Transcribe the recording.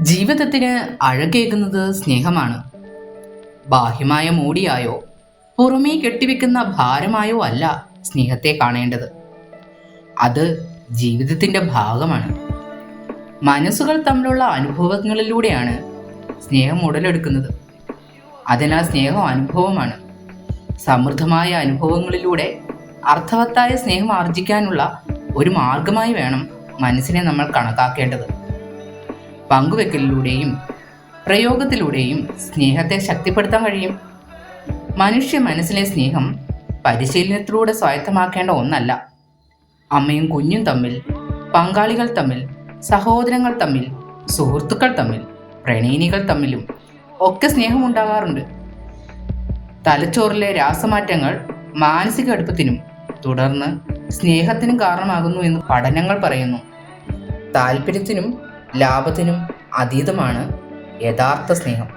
ജീവിതത്തിന് അഴകേകുന്നത് സ്നേഹമാണ്. ബാഹ്യമായ മൂടിയായോ പുറമേ കെട്ടിവെക്കുന്ന ഭാരമായോ അല്ല സ്നേഹത്തെ കാണേണ്ടത്. അത് ജീവിതത്തിന്റെ ഭാഗമാണ്. മനസ്സുകൾ തമ്മിലുള്ള അനുഭവങ്ങളിലൂടെയാണ് സ്നേഹം ഉടലെടുക്കുന്നത്. അതിനാൽ സ്നേഹം അനുഭവമാണ്. സമൃദ്ധമായ അനുഭവങ്ങളിലൂടെ അർത്ഥവത്തായ സ്നേഹം ആർജിക്കാനുള്ള ഒരു മാർഗമായി വേണം മനസ്സിനെ നമ്മൾ കണക്കാക്കേണ്ടത്. പങ്കുവെക്കലിലൂടെയും പ്രയോഗത്തിലൂടെയും സ്നേഹത്തെ ശക്തിപ്പെടുത്താൻ കഴിയും. മനുഷ്യ മനസ്സിലെ സ്നേഹം പരിശീലനത്തിലൂടെ സ്വായത്തമാക്കേണ്ട ഒന്നല്ല. അമ്മയും കുഞ്ഞും തമ്മിൽ പങ്കാളികൾ തമ്മിൽ സഹോദരങ്ങൾ തമ്മിൽ സുഹൃത്തുക്കൾ തമ്മിൽ പ്രണയിനികൾ തമ്മിലും ഒക്കെ സ്നേഹം ഉണ്ടാകാറുണ്ട്. തലച്ചോറിലെ രാസമാറ്റങ്ങൾ മാനസിക അടുപ്പത്തിനും തുടർന്ന് സ്നേഹത്തിനും കാരണമാകുന്നു എന്ന് പഠനങ്ങൾ പറയുന്നു. താല്പര്യത്തിനും ലാഭത്തിനും അതീതമാണ് യഥാർത്ഥ സ്നേഹം.